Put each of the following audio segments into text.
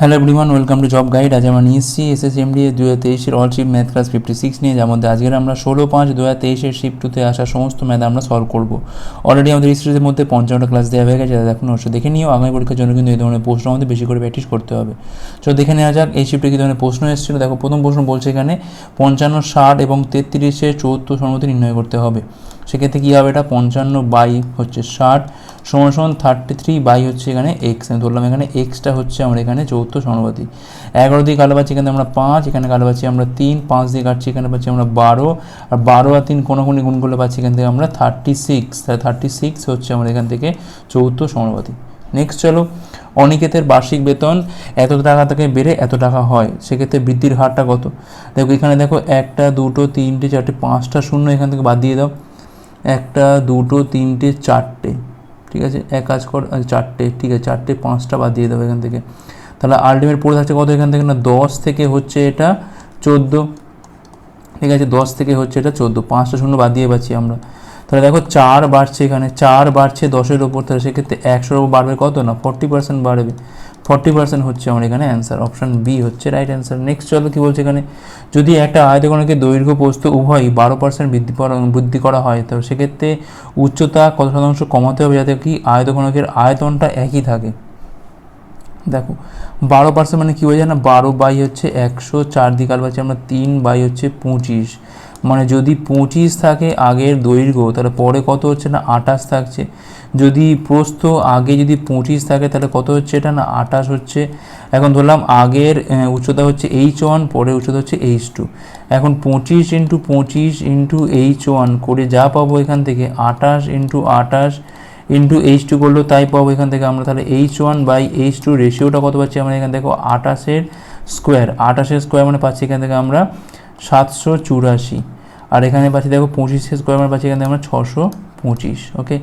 Hello everyone welcome to job guide আজ আমরা নিয়ে এম ডি দু হাজার তেইশের all ship math class fifty six নিয়ে, যার মধ্যে আজকের আমরা ষোলো পাঁচ দু হাজার তেইশের শিফট টুতে আসা সমস্ত ম্যাথ আমরা সলভ করব। অলরেডি আমাদের সিরিজের মধ্যে পঞ্চান্নটা ক্লাস দেওয়া হয়ে গেছে এখন অবশ্যই দেখে নিও। আগামী পরীক্ষার জন্য কিন্তু এই ধরনের প্রশ্ন আমাদের বেশি করে প্র্যাকটিস করতে হবে। চলো দেখে নেওয়া যাক, এই শিফটে কী ধরনের প্রশ্ন এসেছিল। দেখো, প্রথম প্রশ্ন বলছে এখানে পঞ্চান্ন, ষাট এবং তেত্রিশে চৌদ্দ সম্মতি নির্ণয় করতে হবে। সেক্ষেত্রে কী হবে এটা? পঞ্চান্ন বাই হচ্ছে ষাট। সমান সমান থার্টি থ্রি বাই হচ্ছে এখানে এক্স ধরলাম এখানে এক্সটা হচ্ছে আমরা এখানে চৌদ্দ সমানুপাতি এগারো দিয়ে কালো পাচ্ছি এখানে আমরা পাঁচ, এখানে কালো পাচ্ছি আমরা তিন, পাঁচ দিয়ে কাটছি এখানে পাচ্ছি আমরা বারো, আর বারো আর তিন কোনো কোনো গুণ করলে পাচ্ছি এখান থেকে আমরা থার্টি সিক্স থার্টি সিক্স হচ্ছে আমরা এখান থেকে চৌদ্দ সমানুপাতি নেক্সট চলো, অনিকেতের বার্ষিক বেতন, এত টাকা থেকে বেড়ে এত টাকা হয়, সেক্ষেত্রে বৃদ্ধির হারটা কত? দেখো এখানে দেখো একটা, দুটো, তিনটে, চারটে, পাঁচটা শূন্য এখান থেকে বাদ দিয়ে দাও। একটা, দুটো, তিনটে, চারটে। ঠিক আছে? এক কাজ কর চারটে, ঠিক আছে, চারটে, পাঁচটা বাদ দিয়ে দেবো এখান থেকে। তাহলে আলটিমেট পড়ে থাকছে কত এখান থেকে? না, দশ থেকে হচ্ছে এটা চোদ্দ। ঠিক আছে, দশ থেকে হচ্ছে এটা চোদ্দ। পাঁচটা শূন্য বাদ দিয়ে পাচ্ছি আমরা। তাহলে দেখো চার বাড়ছে এখানে, চার বাড়ছে দশের ওপর। তাহলে সেক্ষেত্রে একশোর ওপর বাড়বে কত? না ফর্টি পার্সেন্ট বাড়বে। ফর্টি পার্সেন্ট হচ্ছে আমার এখানে অ্যান্সার অপশান বি হচ্ছে রাইট অ্যান্সার নেক্সট চলো কী বলছে এখানে? যদি একটা আয়তকণকে দৈর্ঘ্য পোস্ত উভয়ই বারো পার্সেন্ট বৃদ্ধি বৃদ্ধি করা হয়, তো সেক্ষেত্রে উচ্চতা কত শতাংশ কমাতে হবে যাতে কি আয়তকণকের আয়তনটা একই থাকে? দেখো, বারো পার্সেন্ট মানে কী বোঝায় না? বারো বাই হচ্ছে একশো চার দিকাল পাচ্ছি আমরা তিন বাই হচ্ছে পঁচিশ। মানে যদি পঁচিশ থাকে আগের দৈর্ঘ্য, তাহলে পরে কত হচ্ছে না আটাশ থাকছে। যদি প্রস্থ আগে যদি পঁচিশ থাকে, তাহলে কত হচ্ছে এটা না আটাশ হচ্ছে। এখন ধরলাম আগের উচ্চতা হচ্ছে এইচ ওয়ান পরে উচ্চতা হচ্ছে এইচ টু। এখন পঁচিশ ইন্টু পঁচিশ ইন্টু এইচ ওয়ান করে যা পাবো এখান থেকে আটাশ ইন্টু আটাশ ইন্টু এইচ টু করলেও তাই পাবো এখান থেকে আমরা। তাহলে H one by H two রেশিওটা কত পাচ্ছি আমরা এখান থেকে? আটাশের স্কোয়ার। আটাশের স্কোয়ার মানে পাচ্ছি এখান থেকে আমরা সাতশো চুরাশি। আর এখানে পাচ্ছি, দেখো পঁচিশের স্কোয়ার মানে পাচ্ছি এখান থেকে আমরা ছশো পঁচিশ ওকে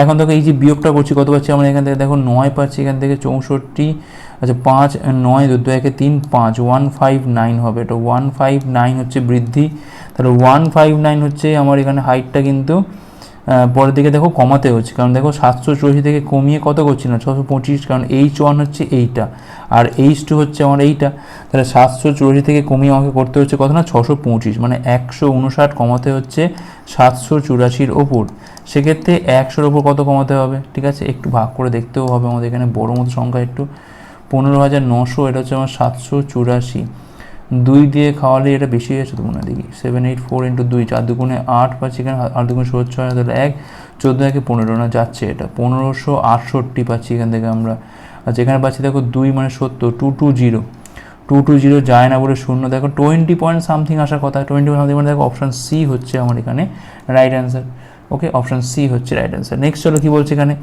এখন দেখো, এই যে বিয়োগটা করছি, কত পাচ্ছি আমরা এখান থেকে? দেখো, নয় পাচ্ছি এখান থেকে চৌষট্টি আচ্ছা পাঁচ, নয় দু একে তিন, পাঁচ ওয়ান ফাইভ নাইন হবে। এটা ওয়ান ফাইভ নাইন হচ্ছে বৃদ্ধি। তাহলে ওয়ান ফাইভ নাইন হচ্ছে আমার এখানে হাইটটা কিন্তু পরের দিকে দেখো কমাতে হচ্ছে, কারণ দেখো সাতশো চুরাশি থেকে কমিয়ে কত করছি না? ছশো পঁচিশ, কারণ এইচ ওয়ান হচ্ছে এইটা, আর এইচ টু হচ্ছে আমার এইটা। তাহলে সাতশো চুরাশি থেকে কমিয়ে আমাকে করতে হচ্ছে কত না? ছশো পঁচিশ মানে একশো উনষাট কমাতে হচ্ছে সাতশো চুরাশির ওপর। সেক্ষেত্রে একশোর ওপর কত কমাতে হবে? ঠিক আছে, একটু ভাগ করে দেখতেও হবে আমাদের এখানে বড় মতো সংখ্যা একটু। পনেরো হাজার নশো, এটা হচ্ছে আমার সাতশো চুরাশি। দুই দিয়ে খাওয়ালে এটা বেশি যাচ্ছে তো মনে দেখি। সেভেন এইট ফোর ইন্টু দুই, চার দুগুণে আট পাচ্ছি এখানে আট দুগুণে ষোলো, ছয় তাহলে এক, চোদ্দ, একে পনেরো না যাচ্ছে এটা। পনেরোশো আটষট্টি পাচ্ছি এখান থেকে আমরা। আচ্ছা এখানে পাচ্ছি দেখো দুই মানে সত্তর two two zero two two zero যায় না বলে শূন্য। দেখো টোয়েন্টি পয়েন্ট সামথিং আসার কথা টোয়েন্টি পয়েন্ট সামথিং মানে দেখো অপশান সি হচ্ছে আমার এখানে। Right answer okay option C হচ্ছে রাইট অ্যান্সার নেক্সট চলো কী বলছে এখানে?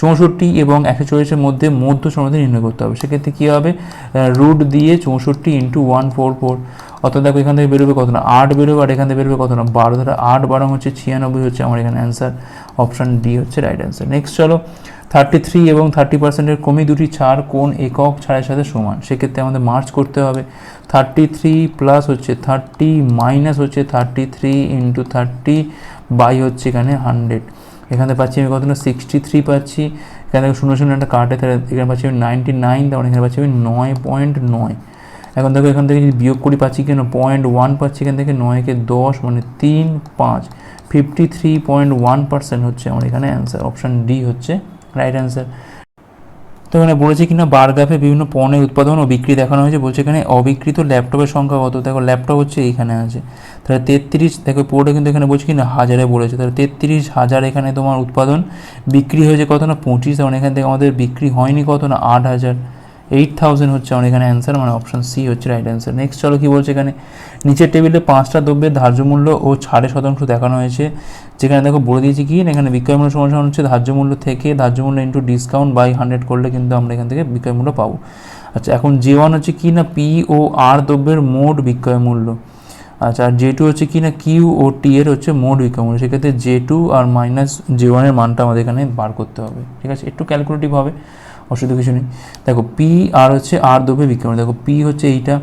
চৌষট্টি এবং একশো চল্লিশের মধ্যে মধ্য সমাধি নির্ণয় করতে হবে। সেক্ষেত্রে কী হবে? রুট দিয়ে চৌষট্টি ইন্টু ওয়ান ফোর ফোর অর্থাৎ দেখো এখান থেকে বেরোবে কত না? আট বেরোবে আর এখান থেকে বেরোবে কত না? বারো। ধরে আট বারো হচ্ছে ছিয়ানব্বই হচ্ছে আমার এখানে অ্যান্সার অপশান ডি হচ্ছে রাইট অ্যান্সার নেক্সট চলো থার্টি থ্রি এবং থার্টি পার্সেন্টের কমই দুটি ছাড় কোন একক ছাড়ের সাথে সমান? সেক্ষেত্রে আমাদের মার্চ করতে হবে। থার্টি থ্রি প্লাস হচ্ছে থার্টি মাইনাস হচ্ছে thirty three into thirty by হচ্ছে এখানে হান্ড্রেড। এখানে পাচ্ছি আমি কত সিক্সটি থ্রি পাচ্ছি। এখানে শূন্য শূন্য একটা কাটে তাহলে এখানে পাচ্ছি আমি নাইনটি নাইন তখন এখানে পাচ্ছি আমি নয় পয়েন্ট নয়। এখন দেখো, এখান থেকে যদি বিয়োগ করি পাচ্ছি কেন? পয়েন্ট ওয়ান পাচ্ছি এখান থেকে নয়কে দশ মানে তিন পাঁচ। Fifty three point one percent হচ্ছে আমার এখানে অ্যান্সার অপশান ডি হচ্ছে রাইট অ্যান্সার তো এখানে বলেছে কিনা বার গ্রাফে বিভিন্ন পণ্যের উৎপাদন ও বিক্রি দেখানো হয়েছে। বলছে এখানে অবিকৃত ল্যাপটপের সংখ্যা কত? দেখো, ল্যাপটপ হচ্ছে এইখানে আছে। তাহলে তেত্রিশ, দেখো পুরোটা কিন্তু এখানে বলছে কিনা, হাজারে বলেছে। তাহলে তেত্রিশ হাজার এখানে তোমার উৎপাদন। বিক্রি হয়েছে কত না, পঁচিশ তখন এখান থেকে আমাদের বিক্রি হয়নি কত না, আট হাজার। এইট থাউজেন্ড হচ্ছে আমার এখানে অ্যান্সার মানে অপশন সি হচ্ছে রাইট অ্যান্সার নেক্সট চলো কী বলছে এখানে? নিচের টেবিলে পাঁচটা দ্রব্যের ধার্য মূল্য ও ছাড়ের শতাংশ দেখানো হয়েছে। যেখানে দেখো বলে দিয়েছি কি, এখানে বিক্রয় মূল্য সমান হচ্ছে ধার্য মূল্য থেকে ধার্য মূল্য ইন্টু ডিসকাউন্ট বাই হান্ড্রেড করলে কিন্তু আমরা এখান থেকে বিক্রয় মূল্য পাবো। আচ্ছা এখন জে ওয়ান হচ্ছে কি না পি ও আর দ্রব্যের মোট বিক্রয় মূল্য? আচ্ছা আর জে টু হচ্ছে কি না কিউ ও টি এর হচ্ছে মোট বিক্রয় মূল্য? সেক্ষেত্রে জে টু আর মাইনাস জে ওয়ানের মানটা আমাদের এখানে বার করতে হবে। ঠিক আছে, একটু ক্যালকুলেটিভ হবে। অসুবিধা কিছু নেই। দেখো পি আর হচ্ছে আর দ্রব্যের বিক্রয় দেখো পি হচ্ছে এইটা,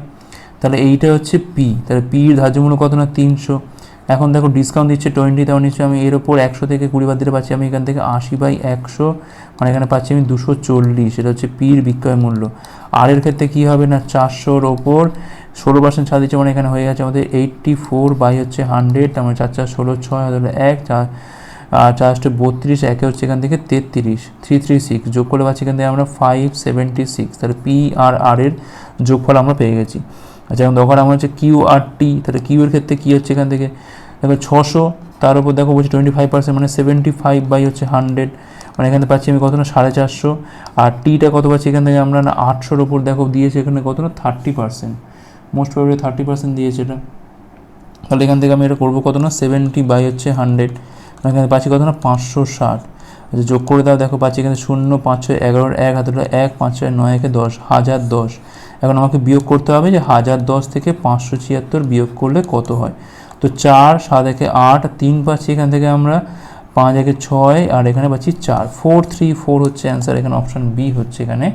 তাহলে এইটা হচ্ছে পি তাহলে পির ধার্য মূল্য কত না? তিনশো। এখন দেখো ডিসকাউন্ট দিচ্ছে টোয়েন্টি তাও নিশ্চয়ই আমি এর ওপর একশো থেকে কুড়ি বাদ দিলে পাচ্ছি আমি এখান থেকে আশি বাই একশো মানে এখানে পাচ্ছি আমি দুশো চল্লিশ। এটা হচ্ছে পির বিক্রয় মূল্য। আর এর ক্ষেত্রে কী হবে না? চারশোর ওপর ষোলো পার্সেন্ট ছাড় দিচ্ছে মানে এখানে হয়ে গেছে আমাদের এইট্টি ফোর বাই হচ্ছে হান্ড্রেড তার মানে চার চার ষোলো ছয়, হলো এক, চার আর চার বত্রিশ, একে হচ্ছে এখান থেকে তেত্রিশ থ্রি থ্রি সিক্স যোগ করে পাচ্ছি এখান থেকে আমরা ফাইভ সেভেন্টি সিক্স তাহলে পি আর আর এর যোগফল আমরা পেয়ে গেছি। আচ্ছা এখন দরকার আমার হচ্ছে কিউ আর টি তাহলে কিউ এর ক্ষেত্রে কী হচ্ছে এখান থেকে? দেখো ছশো, তার উপর দেখো বলছি টোয়েন্টি ফাইভ পার্সেন্ট মানে সেভেন্টি ফাইভ বাই হচ্ছে হান্ড্রেড মানে এখানে পাচ্ছি আমি কত না, সাড়ে চারশো, আর টিটা কত পাচ্ছি এখান থেকে আমরা না, আটশোর ওপর দেখো দিয়েছে এখানে কত না thirty percent most probably thirty percent দিয়েছে এটা। তাহলে এখান থেকে আমি এটা করব কত না সেভেন্টি বাই হচ্ছে হান্ড্রেড এখানে পাচ্ছি কত না? পাঁচশো ষাট। আচ্ছা যোগ করে দাও, দেখো পাচ্ছি এখানে শূন্য, পাঁচ, ছয় এগারোর এক, হাতে এক, পাঁচ, ছয়, নয়, একে দশ, হাজার দশ। এখন আমাকে বিয়োগ করতে হবে যে হাজার দশ থেকে পাঁচশো ছিয়াত্তর বিয়োগ করলে কত হয়? তো চার, সাত, একে আট, তিন পাচ্ছি এখান থেকে আমরা, পাঁচ, একে ছয়, আর এখানে পাচ্ছি চার। ফোর থ্রি ফোর হচ্ছে অ্যান্সার এখানে অপশান বি হচ্ছে এখানে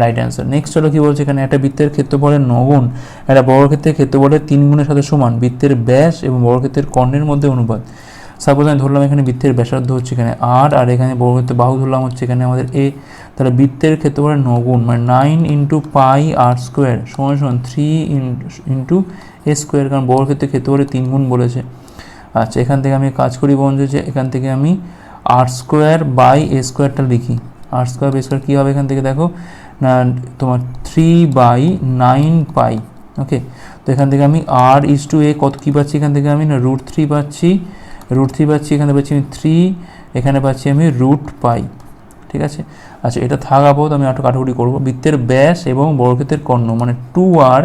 রাইট অ্যান্সার নেক্সট হলো কী বলছে এখানে? একটা বৃত্তের ক্ষেত্রফলের নগুণ। একটা বর্গক্ষেত্রের ক্ষেত্রফলের তিন গুণের সাথে সমান। বৃত্তের ব্যাস এবং বর্গক্ষেত্রের কর্ণের মধ্যে অনুপাত। সাপোজ আমি ধরলাম এখানে বৃত্তের ব্যাসার্ধ হচ্ছে এখানে আর আর এখানে বর্গক্ষেত্র বাহু ধরলাম হচ্ছে এখানে আমাদের এ তাহলে বৃত্তের ক্ষেত্রফলের নগুণ মানে nine into pi R square সমান সমান থ্রি ইন্টু এ স্কোয়ার কারণ বর্গক্ষেত্রের ক্ষেত্রফলের তিন গুণ বলেছে। আচ্ছা এখান থেকে আমি কাজ করি বন্ধু যে এখান থেকে আমি আর স্কোয়ার বাই এ স্কোয়ারটা লিখি। আর স্কোয়ার বাই স্কোয়ার কী হবে এখান থেকে দেখো? না, তোমার three by nine pi okay তো এখান থেকে আমি আর ইস টু এ কত কী পাচ্ছি? এখান থেকে আমি না রুট থ্রি পাচ্ছি। রুট থ্রি পাচ্ছি, এখানে পাচ্ছি আমি থ্রি এখানে পাচ্ছি আমি রুট পাই ঠিক আছে? আচ্ছা এটা থাক আপাতত, আমি একটু কাটাকুটি করব। বৃত্তের ব্যাস এবং বর্গক্ষেত্রের কর্ণ মানে টু আর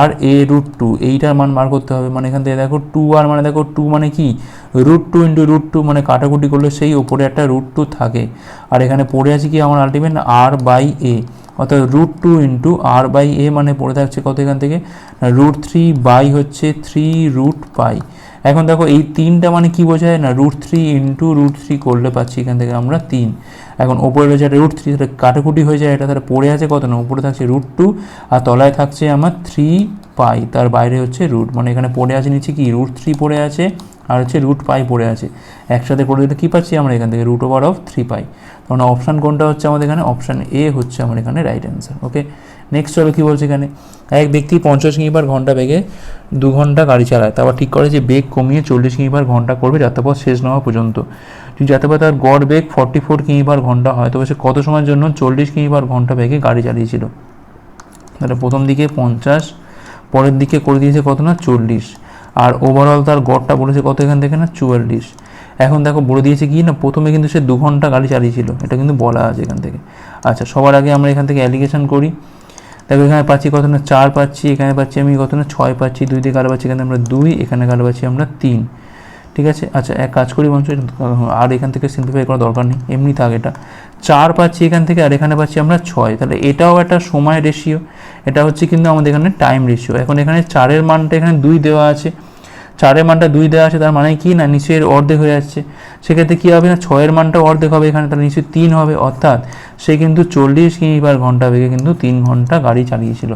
আর এ রুট টু এইটার মান বার করতে হবে। মানে এখান থেকে দেখো টু আর মানে দেখো টু মানে কি? Root two into root two মানে কাটাকুটি করলে সেই ওপরে একটা রুট টু থাকে। আর এখানে পড়ে আছে কি আমার আলটিমেট আর বাই এ অর্থাৎ root two into R by A মানে পড়ে থাকছে কত এখান থেকে? রুট থ্রি বাই হচ্ছে থ্রি রুট পাই এখন দেখো এই তিনটা মানে কি বোঝায়? না root three into root three করলে পাচ্ছি এখান থেকে আমরা তিন। এখন ওপরে রয়েছে একটা রুট থ্রি তাহলে কাটাকুটি হয়ে যায় এটা, তাহলে পড়ে আছে কত? না, উপরে থাকছে রুট টু আর তলায় থাকছে আমার থ্রি পাই তার বাইরে হচ্ছে রুট মানে এখানে পড়ে আছে নিচে কি? রুট থ্রি পড়ে আছে। আর হচ্ছে রুট পাই পড়ে আছে। একসাথে করে দিলে কী পাচ্ছি আমরা এখান থেকে? Root over of three pi তখন অপশান কোনটা হচ্ছে আমাদের এখানে? অপশান এ হচ্ছে আমার এখানে রাইট অ্যান্সার ওকে নেক্সট হলো কী বলছে এখানে? এক ব্যক্তি পঞ্চাশ কিমি পার ঘণ্টা বেগে দু ঘণ্টা গাড়ি চালায়। তারপর ঠিক করে যে বেগ কমিয়ে চল্লিশ কিমি পার ঘণ্টা করবে যাত্রাপথ শেষ না হওয়া পর্যন্ত। যদি যাত্রাপথ তার গড় বেগ ফর্টি ফোর কিমি পার ঘণ্টা হয়, তবে সে কত সময়ের জন্য চল্লিশ কিমি পার ঘণ্টা বেগে গাড়ি চালিয়েছিল? তাহলে প্রথম দিকে পঞ্চাশ, পরের দিকে করে দিয়েছে কত না? চল্লিশ। আর ওভারঅল তার গড়টা বলেছে কত এখান থেকে না? চুয়াল্লিশ। এখন দেখো, বলে দিয়েছে কি না? প্রথমে কিন্তু সে দু ঘণ্টা গাড়ি চালিয়েছিল। এটা কিন্তু বলা আছে এখান থেকে। আচ্ছা সবার আগে আমরা এখান থেকে অ্যালিগেশন করি। দেখো, এখানে পাচ্ছি কত না? চার পাচ্ছি, এখানে পাচ্ছি আমি কত না? ছয় পাচ্ছি দুই দিকে গাল পাচ্ছি এখানে আমরা দুই, এখানে গাল পাচ্ছি আমরা তিন। ঠিক আছে? আচ্ছা এক কাজ করি বঞ্চ আর এখান থেকে সিম্পলিফাই করার দরকার নেই। এমনি থাক এটা। চার পাচ্ছি এখান থেকে, আর এখানে পাচ্ছি আমরা ছয়। তাহলে এটাও একটা সময় রেশিও এটা হচ্ছে কিন্তু আমাদের এখানে টাইম রেশিও এখন এখানে চারের মানটা এখানে দুই দেওয়া আছে। চারের মানটা দুই দেওয়া আছে, তার মানে কি না নিচের অর্ধেক হয়ে যাচ্ছে। সেক্ষেত্রে কী হবে না? ছয়ের মানটা অর্ধেক হবে এখানে, তাহলে নিচে তিন হবে। অর্থাৎ সে কিন্তু চল্লিশ কিমি পার ঘণ্টা বেগে কিন্তু তিন ঘণ্টা গাড়ি চালিয়েছিল।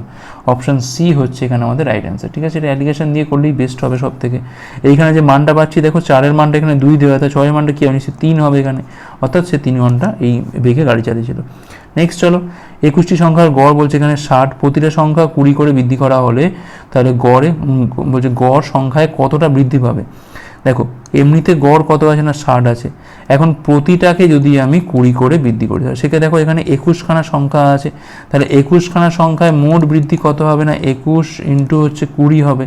অপশান সি হচ্ছে এখানে আমাদের রাইট অ্যান্সার। ঠিক আছে, এটা অ্যালিগেশন দিয়ে করলেই বেস্ট হবে সব থেকে এইখানে যে মানটা পাচ্ছি, দেখো চারের মানটা এখানে দুই দেওয়া আছে, ছয়ের মানটা কী হবে? নিচে তিন হবে এখানে। অর্থাৎ সে তিন ঘণ্টা এই বেগে গাড়ি চালিয়েছিল। নেক্সট চলো, একুশটি সংখ্যার গড় বলছে এখানে ষাট, প্রতিটা সংখ্যা কুড়ি করে বৃদ্ধি করা হলে তাহলে গড়ে বলছে গড় সংখ্যায় কতটা বৃদ্ধি পাবে? দেখো, এমনিতে গড় কত আছে না ষাট আছে। এখন প্রতিটাকে যদি আমি কুড়ি করে বৃদ্ধি করি সেক্ষেত্রে দেখো এখানে একুশখানা সংখ্যা আছে। তাহলে একুশখানা সংখ্যায় মোট বৃদ্ধি কত হবে না? একুশ ইন্টু হচ্ছে কুড়ি হবে।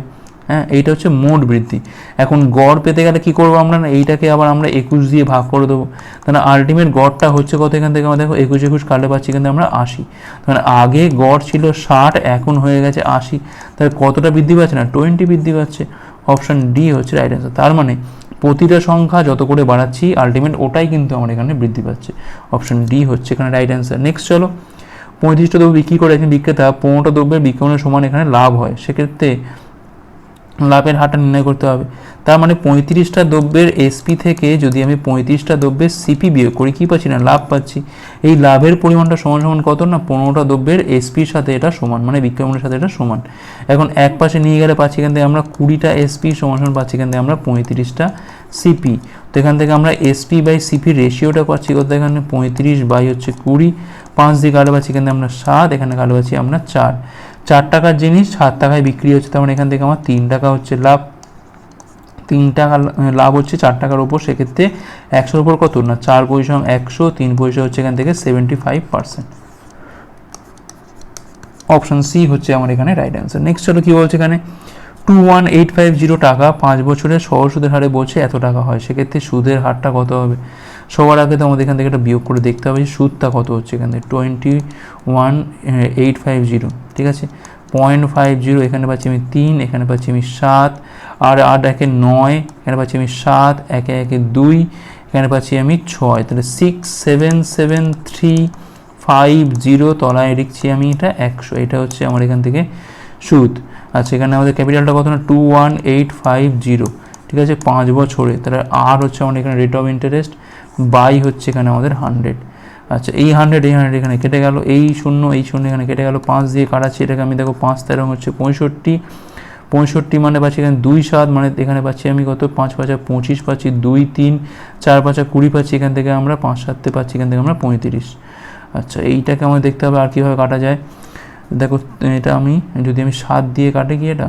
হ্যাঁ এইটা হচ্ছে মোট বৃদ্ধি। এখন গড় পেতে গেলে কি করব আমরা? না এইটাকে আবার আমরা একুশ দিয়ে ভাগ করে দেবো। তাহলে আলটিমেট গড়টা হচ্ছে কত এখান থেকে? আমরা দেখো, একুশ একুশ কাটলে পাচ্ছি কিন্তু আমরা আশি। তাহলে আগে গড় ছিল ষাট, এখন হয়ে গেছে আশি। তাহলে কতটা বৃদ্ধি পাচ্ছে না? টোয়েন্টি বৃদ্ধি পাচ্ছে। অপশান ডি হচ্ছে রাইট অ্যান্সার তার মানে প্রতিটা সংখ্যা যত করে বাড়াচ্ছি আলটিমেট ওটাই কিন্তু আমার এখানে বৃদ্ধি পাচ্ছে। অপশান ডি হচ্ছে এখানে রাইট অ্যান্সার নেক্সট চলো। পঁয়ত্রিশটা দ্রব্য বিক্রি করে একজন বিক্রেতা পনেরোটা দ্রব্যের বিক্রয়ণের সমান এখানে লাভ হয়। সেক্ষেত্রে লাভের হারটা নির্ণয় করতে হবে। তার মানে পঁয়ত্রিশটা দ্রব্যের এসপি থেকে যদি আমি পঁয়ত্রিশটা দ্রব্যের সিপি বিয়োগ করি, কী পাচ্ছি না? লাভ পাচ্ছি। এই লাভের পরিমাণটা সমান সমান কত না? পনেরোটা দ্রব্যের এসপির সাথে এটা সমান মানে বিক্রমণের সাথে এটা সমান। এখন এক পাশে নিয়ে গেলে পাচ্ছি এখান থেকে আমরা কুড়িটা এসপি সমান সমান পাচ্ছি, এখান থেকে আমরা পঁয়ত্রিশটা সিপি তো এখান থেকে আমরা এসপি বাই সিপির রেশিওটা পাচ্ছি কত এখানে? পঁয়ত্রিশ বাই হচ্ছে কুড়ি। পাঁচ দিয়ে কালো পাচ্ছি এখান আমরা সাত, এখানে কালো পাচ্ছি আমরা চার। চার টাকার জিনিস, সাত টাকায় বিক্রি হচ্ছে তার মানে এখান থেকে আমার তিন টাকা হচ্ছে লাভ। তিন টাকা লাভ হচ্ছে চার টাকার উপর, সেক্ষেত্রে একশোর উপর কত? না, চার পয়সা একশো, তিন পয়সা হচ্ছে এখান থেকে seventy five percent option C হচ্ছে আমার এখানে রাইট অ্যান্সার নেক্সট চলো কী বলছে এখানে? Two one eight five zero টাকা, পাঁচ বছরের সহ সুদের হারে বলছে এত টাকা হয়, সেক্ষেত্রে সুদের হারটা কত হবে? সবার আগে তো আমাদের এখান থেকে একটা বিয়োগ করে দেখতে হবে যে সুদটা কত হচ্ছে এখান। থেকে twenty one eight five zero ঠিক আছে? পয়েন্ট ফাইভ জিরো এখানে পাচ্ছি আমি তিন, এখানে পাচ্ছি আমি সাত, আর আট একে নয়, এখানে পাচ্ছি আমি সাত, একে একে দুই, এখানে পাচ্ছি আমি ছয়। তাহলে six seven seven three five zero তলায় লিখছি আমি এটা একশো। এটা হচ্ছে আমার এখান থেকে সুদ। আচ্ছা এখানে আমাদের ক্যাপিটালটা কত না? Two one eight five zero ঠিক আছে? পাঁচ বছরে। তাহলে আর হচ্ছে আমাদের এখানে রেট অফ ইন্টারেস্ট বাই হচ্ছে এখানে আমাদের হান্ড্রেড আচ্ছা এই হান্ড্রেড এই হান্ড্রেড এখানে কেটে গেল, এই শূন্য এই শূন্য এখানে কেটে গেল, পাঁচ দিয়ে কাটাচ্ছি, এটাকে আমি দেখো পাঁচ, তেরো হচ্ছে পঁয়ষট্টি। পঁয়ষট্টি মানে পাচ্ছি এখানে দুই সাত মানে এখানে পাচ্ছি আমি কত? পাঁচ পাঁচা পঁচিশ পাচ্ছি, দুই তিন, চার পাঁচা কুড়ি পাচ্ছি, এখান থেকে আমরা পাঁচ সাততে পাচ্ছি, এখান থেকে আমরা পঁয়ত্রিশ। আচ্ছা এইটাকে আমাদের দেখতে হবে আর কীভাবে কাটা যায়। দেখো, এটা আমি, যদি আমি সাত দিয়ে কাটে কি এটা?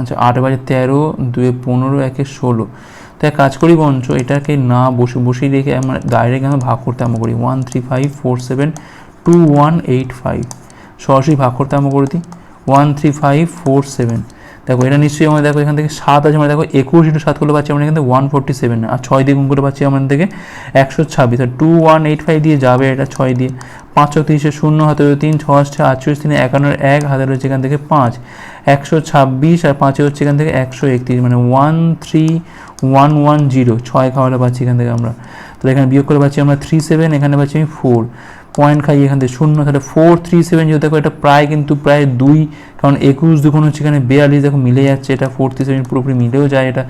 আচ্ছা আট বাজে তেরো, দুয়ে পনেরো, একে ষোলো। তো এক কাজ করি বঞ্চ এটাকে না বসে বসেই রেখে আমরা ডাইরেক্ট আমরা ভাগ করতে আরম্ভ করি। One three five four seven two one eight five সরাসরি ভাগ করতে আরম্ভ করে দিই। One three five four seven দেখো, এটা নিশ্চয়ই আমরা দেখো, এখান থেকে সাত আছে আমরা দেখো, একুশ ইন্টু সাত করলে পাচ্ছি আমরা এখান থেকে ওয়ান ফোর্টি সেভেন আর ছয় দিয়ে গুণ করে পাচ্ছি আমাদের থেকে একশো ছাব্বিশ। আর টু ওয়ান এইট ফাইভ দিয়ে যাবে এটা ছয় দিয়ে। পাঁচশো তিরিশে শূন্য, হাতে রয়েছে তিন ছ আসছে, আটচল্লিশ, তিনে একান্নর এক, হাতে রয়েছে এখান থেকে পাঁচ। একশো ছাব্বিশ আর পাঁচে হচ্ছে এখান থেকে একশো একত্রিশ। মানে one three one one zero ছয় খাওয়াটা পাচ্ছি এখান থেকে আমরা। তাহলে এখানে বিয়োগ করে পাচ্ছি আমরা থ্রি সেভেন এখানে পাচ্ছি আমি ফোর পয়েন্ট খাই এখান থেকে শূন্য তাহলে ফোর থ্রি সেভেন যদি দেখো, এটা প্রায় কিন্তু প্রায় দুই, কারণ একুশ দুগুণ হচ্ছে এখানে বিয়াল্লিশ, দেখো মিলে যাচ্ছে, এটা ফোর থ্রি সেভেন পুরোপুরি মিলেও যায়, এটা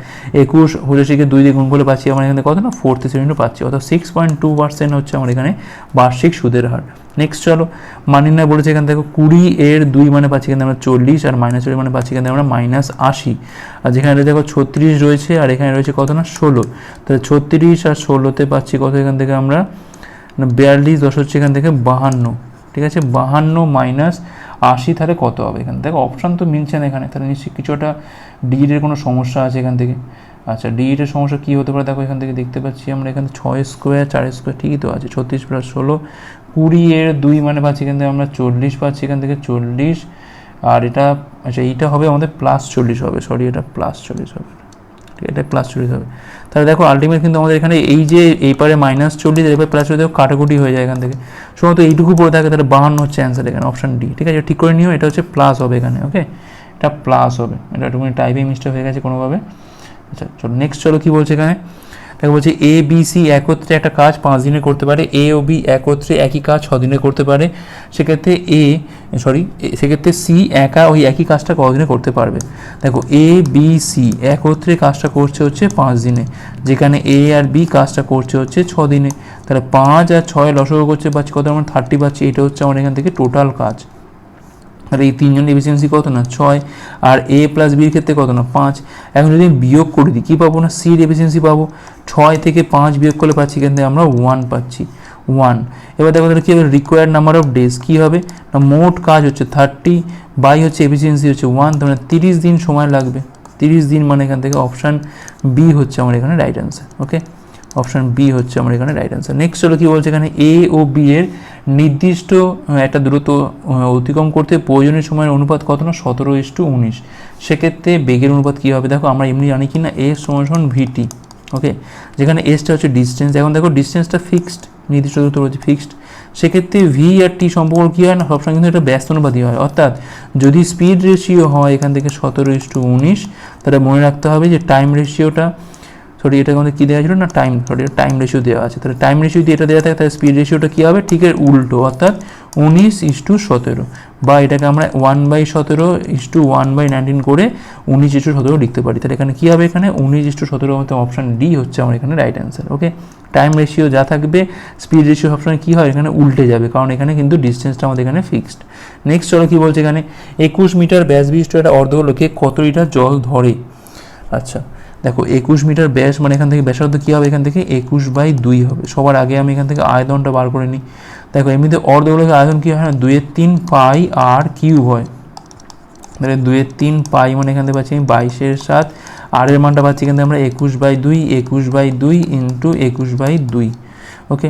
একুশ সেকে দুই দিয়ে গুণ করলে পাচ্ছি আমার এখানে কত না? ফোর থ্রি সেভেন পাচ্ছি, অর্থাৎ সিক্স পয়েন্ট টু পার্সেন্ট হচ্ছে আমার এখানে বার্ষিক সুদের হার। নেক্সট চলো মানি না বলেছে এখান থেকে কুড়ি এর দুই মানে পাচ্ছি এখানে আমরা চল্লিশ, আর মাইনাস চল্লিশ মানে পাচ্ছি এখানে আমরা মাইনাস আশি। আর যেখানে দেখো ছত্রিশ রয়েছে, আর এখানে রয়েছে কত না? ষোলো। তাহলে ছত্রিশ আর ষোলোতে পাচ্ছি কত এখান থেকে আমরা? বিয়াল্লিশ দশ হচ্ছে এখান থেকে বাহান্ন, ঠিক আছে? বাহান্ন মাইনাস আশি তাহলে কত হবে এখান থেকে? অপশান তো মিলছে না এখানে, তাহলে নিশ্চয়ই কিছু একটা ডিএর কোনো সমস্যা আছে এখান থেকে। আচ্ছা ডিএর সমস্যা কী হতে পারে? দেখো, এখান থেকে দেখতে পাচ্ছি আমরা এখানে ছয় স্কোয়ার চার স্কোয়ার ঠিকই তো আছে, ছত্রিশ প্লাস ষোলো, কুড়ি এর দুই মানে পাচ্ছি এখান থেকে আমরা চল্লিশ পাচ্ছি, এখান থেকে চল্লিশ, আর এটা আচ্ছা এইটা হবে আমাদের প্লাস চল্লিশ হবে সরি এটা প্লাস চল্লিশ হবে। এটা প্লাস চল্লিশ হবে তাহলে দেখো আলটিমেট কিন্তু আমাদের এখানে এই যে, এই পারে মাইনাস চল্লিশ, এরপরে প্লাস চল্লিশ কাটাকুটি হয়ে যায় এখান থেকে। শুধুমাত্র এইটুকু পড়ে থাকে, তাহলে বাহান্ন হচ্ছে অ্যান্সার এখানে অপশন ডি ঠিক আছে? ঠিক করে নিও, এটা হচ্ছে প্লাস হবে এখানে ওকে এটা প্লাস হবে। এটা একটুখানি টাইপিং মিস্টেক হয়ে গেছে কোনোভাবে। আচ্ছা চলো নেক্সট চলো কী বলছে এখানে? দেখো বলছে এ বি সি একত্রে একটা কাজ পাঁচ দিনে করতে পারে। এ ও বি একত্রে একই কাজ ছ দিনে করতে পারে। সেক্ষেত্রে এ সরি সেক্ষেত্রে সি একা ওই একই কাজটা কদিনে করতে পারবে? দেখো এ বি সি একত্রে কাজটা করছে হচ্ছে পাঁচ দিনে। যেখানে এ আর বি কাজটা করছে হচ্ছে ছ দিনে। তাহলে পাঁচ আর ছয় লসগো করছে, পাচ্ছি কত? আমরা থার্টি পাচ্ছি। এটা হচ্ছে আমার এখান থেকে টোটাল কাজ। আর এই তিনজন এফিসিয়েন্সি কত না? ছয়। আর এ প্লাস বির ক্ষেত্রে কত না? পাঁচ। এখন যদি আমি বিয়োগ করে দিই, কী পাবো না? সির এফিসিয়েন্সি পাবো। ছয় থেকে পাঁচ বিয়োগ করলে পাচ্ছি থেকে আমরা ওয়ান পাচ্ছি। ওয়ান এবার দেখো তাহলে কী হবে? রিকোয়ার্ড নাম্বার অফ ডেজ কী হবে? না, মোট কাজ হচ্ছে থার্টি বাই হচ্ছে এফিসিয়েন্সি হচ্ছে ওয়ান তার মানে তিরিশ দিন সময় লাগবে। তিরিশ দিন মানে এখান থেকে অপশান বি হচ্ছে আমার এখানে right answer okay option B হচ্ছে আমার এখানে রাইট অ্যান্সার নেক্সট হলো কী বলছে এখানে? এ ও বি এর নির্দিষ্ট একটা দূরত্ব অতিক্রম করতে প্রয়োজনীয় সময়ের অনুপাত কত না? সতেরো ইস টু উনিশ। সেক্ষেত্রে বেগের অনুপাত কী হবে? দেখো, আমরা এমনি জানি কি না এস সমান ভিটি, ওকে? যেখানে এসটা হচ্ছে ডিস্টেন্স এখন দেখো ডিস্টেন্সটা ফিক্সড নির্দিষ্ট দূরত্ব রয়েছে ফিক্সড সেক্ষেত্রে ভি আর টি সম্পর্ক কী হয় না? সবসময় কিন্তু এটা ব্যস্ত অনুপাতই হয়। অর্থাৎ, যদি স্পিড রেশিও হয় এখান থেকে সতেরো ইস টু উনিশ, তাহলে মনে রাখতে হবে যে টাইম রেশিওটা সরি এটা আমাদের কী দেওয়া ছিল না টাইম সরি টাইম রেশিও দেওয়া আছে। তাহলে টাইম রেশিও দিয়ে এটা দেওয়া থাকে, তাহলে স্পিড রেশিওটা কী হবে? ঠিক এর উল্টো, অর্থাৎ উনিশ ইস টু সতেরো। বা এটাকে আমরা ওয়ান বাই সতেরো is two one by nineteen করে উনিশ ইস টু সতেরো লিখতে পারি। তাহলে এখানে কী হবে এখানে? উনিশ ইস টু সতেরো মতো অপশান ডি হচ্ছে আমার এখানে right answer okay time ratio যা থাকবে স্পিড রেশিও সবসময় কী হয়? এখানে উল্টে যাবে, কারণ এখানে কিন্তু ডিস্টেন্সটা আমাদের এখানে ফিক্সড নেক্সট চলো কী বলছে এখানে? একুশ মিটার ব্যাস বিশিষ্ট একটা অর্ধগোলকে কত লিটার জল ধরে? আচ্ছা দেখো, একুশ মিটার ব্যাস মানে এখান থেকে ব্যাসার্ধ কী হবে? এখান থেকে একুশ বাই দুই হবে। সবার আগে আমি এখান থেকে আয়তনটা বার করে নিই। দেখো, এমনিতে অর্ধগোলকের আয়তন কী হয় না? দুইয়ের তিন পাই আর কিউব হয়। তাহলে দুইয়ের তিন পাই মানে এখান থেকে পাচ্ছি আমি বাইশের সাত। আর এর মানটা পাচ্ছি এখান থেকে আমরা একুশ বাই দুই, একুশ বাই দুই ইন্টু একুশ বাই দুই। ওকে?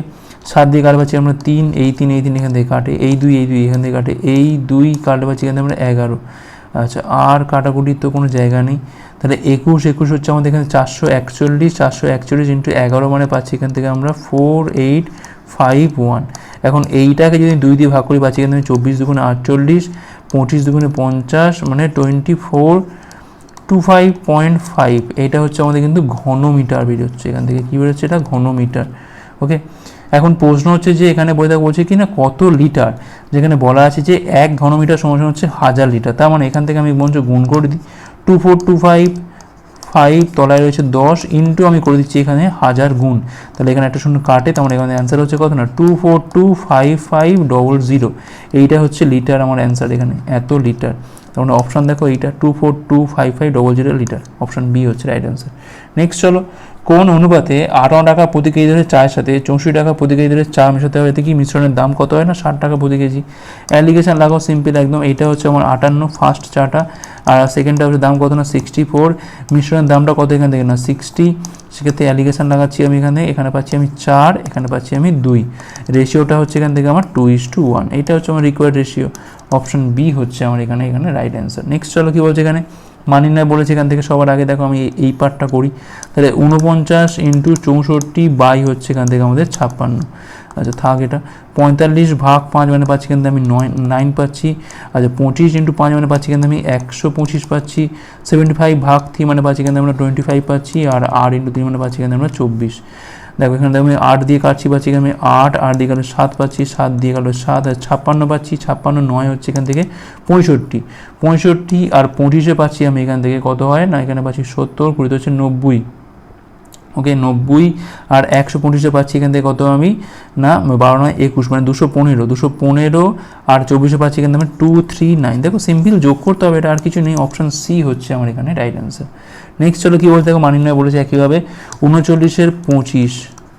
সাত দিয়ে কাটে পাচ্ছি আমরা তিন, এই তিন এই তিন এখান থেকে কাটে। এই দুই এই দুই এখান থেকে কাটে। এই দুই কাটে পাচ্ছি এখান থেকে আমরা এগারো। আচ্ছা আর কাটাকুটির তো কোনো জায়গা নেই। তাহলে একুশ একুশ হচ্ছে আমাদের এখানে চারশো একচল্লিশ চারশো একচল্লিশ ইন্টু এগারো মানে পাচ্ছি এখান থেকে আমরা ফোর এইট ফাইভ ওয়ান এখন এইটাকে যদি দুই দিয়ে ভাগ করি, পাচ্ছি এখান থেকে চব্বিশ দুগুণে আটচল্লিশ, পঁচিশ দুগুণে পঞ্চাশ মানে twenty four two five point five এটা হচ্ছে আমাদের কিন্তু ঘনমিটার বেরোচ্ছে এখান থেকে। কী বেরোচ্ছে এটা ঘনমিটার। ওকে এখন প্রশ্ন হচ্ছে যে এখানে বইটা বলছে কি না কত লিটার? যেখানে বলা আছে যে এক ঘনমিটার সমান হচ্ছে হাজার লিটার। তার মানে এখান থেকে আমি বলছি গুণ করে দিই। Two four two five five তলায় রয়েছে দশ ইন্টু আমি করে দিচ্ছি এখানে হাজার গুণ। তাহলে এখানে একটা শূন্য কাটে, তার মানে এখানে অ্যান্সার হচ্ছে কত না? Two four two five five double zero এইটা হচ্ছে লিটার আমার অ্যান্সার এখানে, এত লিটার। তার মানে অপশান দেখো এইটা two four two five five double zero litre. Option B হচ্ছে রাইট অ্যান্সার নেক্সট চলো কোন অনুপাতে আটান্ন টাকা প্রতি কেজি ধরে চায়ের সাথে, চৌষট্টি টাকা প্রতি কেজি ধরে চা মেশাতে হবে এতে কি মিশ্রণের দাম কত হয় না? ষাট টাকা প্রতি কেজি। অ্যালিগেশন লাগাও, সিম্পল একদম। এটা হচ্ছে আমার আটান্ন, ফার্স্ট চাটা। আর সেকেন্ডটা হচ্ছে দাম কত না? সিক্সটি ফোর মিশ্রণের দামটা কত এখান থেকে না? সিক্সটি সেক্ষেত্রে অ্যালিগেশন লাগাচ্ছি আমি এখানে। এখানে পাচ্ছি আমি চার, এখানে পাচ্ছি আমি দুই। রেশিওটা হচ্ছে এখান থেকে আমার টু ইস টু ওয়ান এটা হচ্ছে আমার রিকোয়ার্ড রেশিও অপশন বি হচ্ছে আমার এখানে এখানে রাইট অ্যান্সার নেক্সট চলো কী বলছে এখানে? মানিনা বলেছে এখান থেকে সবার আগে, দেখো আমি এই পার্টটা করি। তাহলে উনপঞ্চাশ ইন্টু চৌষট্টি বাই হচ্ছে এখান থেকে আমাদের ছাপ্পান্ন। আচ্ছা থাক এটা। পঁয়তাল্লিশ ভাগ পাঁচ মানে পাচ্ছি কিন্তু আমি নয় নাইন পাচ্ছি। আচ্ছা পঁচিশ ইন্টু পাঁচ মানে পাচ্ছি কিন্তু আমি একশো পঁচিশ পাচ্ছি। সেভেন্টি ফাইভ ভাগ থ্রি মানে পাচ্ছি কিন্তু আমরা টোয়েন্টি ফাইভ পাচ্ছি। আর আট ইন্টু তিন মানে পাচ্ছি কিন্তু আমরা চব্বিশ। দেখো এখানে দেখো আমি আট দিয়ে কাটছি পাচ্ছি, এখানে আমি আট আট দিয়ে গেল সাত পাচ্ছি, সাত দিয়ে গেল সাত, আর ছাপ্পান্ন পাচ্ছি, ছাপ্পান্ন নয় হচ্ছে এখান থেকে পঁয়ষট্টি। পঁয়ষট্টি আর পঁচিশে পাচ্ছি আমি এখান থেকে কত হয়? না, এখানে পাচ্ছি সত্তর, কুড়িতে হচ্ছে নব্বই। ওকে, নব্বই আর একশো পঁচিশে পাচ্ছি এখান থেকে কত আমি? না, বারো নয়, একুশ মানে দুশো পনেরো দুশো পনেরো আর চব্বিশে পাচ্ছি এখান থেকে আমি টু থ্রি নাইন দেখো সিম্পল যোগ করতে হবে, এটা আর কিছু নেই অপশান সি হচ্ছে আমার এখানে রাইট অ্যান্সার নেক্সট চলো কী বলতে দেখো, মানিন্যয় বলেছে একইভাবে, উনচল্লিশের পঁচিশ।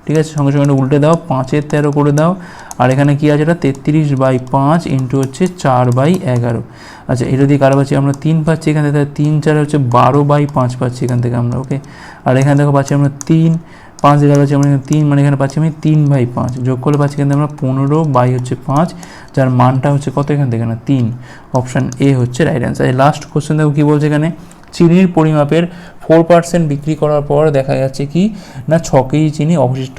ঠিক আছে? সঙ্গে সঙ্গে উল্টে দাও, পাঁচের তেরো করে দাও। আর এখানে কী আছে? এটা তেত্রিশ বাই পাঁচ ইন্টু হচ্ছে চার বাই এগারো। আচ্ছা এটা দিয়ে কারও পাচ্ছি? আমরা তিন পাচ্ছি এখান থেকে তিন চার হচ্ছে বারো বাই পাঁচ পাচ্ছি এখান থেকে আমরা ওকে আর এখানে দেখো পাচ্ছি আমরা তিন, পাঁচ এগারো পাচ্ছি? আমরা তিন মানে এখানে পাচ্ছি আমি তিন বাই পাঁচ। যোগ করলে পাচ্ছি এখান আমরা পনেরো বাই হচ্ছে পাঁচ, যার মানটা হচ্ছে কত এখান থেকে? না, তিন। অপশান এ হচ্ছে রাইট অ্যান্সার লাস্ট কোশ্চেন দেখো কী বলছে এখানে? চিনির পরিমাপের ফোর পার্সেন্ট বিক্রি করার পর দেখা যাচ্ছে কি, না ছ কেজি চিনি অবশিষ্ট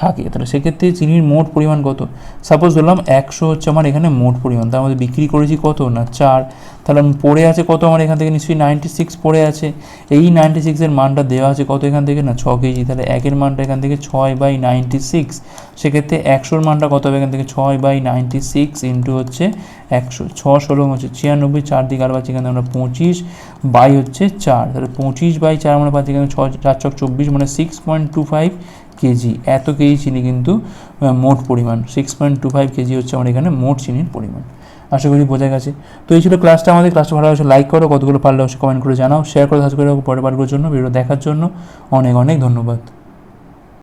থাকে। তাহলে সেক্ষেত্রে চিনির মোট পরিমাণ কত? সাপোজ ধরলাম একশো হচ্ছে আমার এখানে মোট পরিমাণ, তার মধ্যে বিক্রি করেছি কত? না চার। তাহলে পড়ে আছে কত? আমার এখান থেকে নিশ্চয়ই নাইনটি সিক্স পড়ে আছে। এই নাইনটি সিক্সের মানটা দেওয়া আছে কত এখান থেকে? না, ছ কেজি। তাহলে একের মানটা এখান থেকে ছয় বাই নাইনটি সিক্স সেক্ষেত্রে একশোর মানটা কত হবে এখান থেকে? ছয় বাই নাইনটি সিক্স ইন্টু হচ্ছে একশো। ছ ষোলো হচ্ছে ছিয়ানব্বই, চার দিকে আর পাচ্ছি এখানে আমরা পঁচিশ বাই হচ্ছে চার। তাহলে পঁচিশ বাই চার মানে পাচ্ছি এখানে ছ, চার চক চব্বিশ মানে six point two five kg. এত কেজি চিনি কিন্তু মোট পরিমাণ। Six point two five kg হচ্ছে আমার এখানে মোট চিনির পরিমাণ। আশা করি বোঝা গেছে। তো এই ছিল ক্লাসটা আমাদের। ক্লাসটা ভালো লাগছে লাইক করো, কতগুলো পারলে অবশ্যই কমেন্ট করে জানাও শেয়ার করে করে, পরের বারগুলোর জন্য ভিডিও দেখার জন্য অনেক অনেক ধন্যবাদ।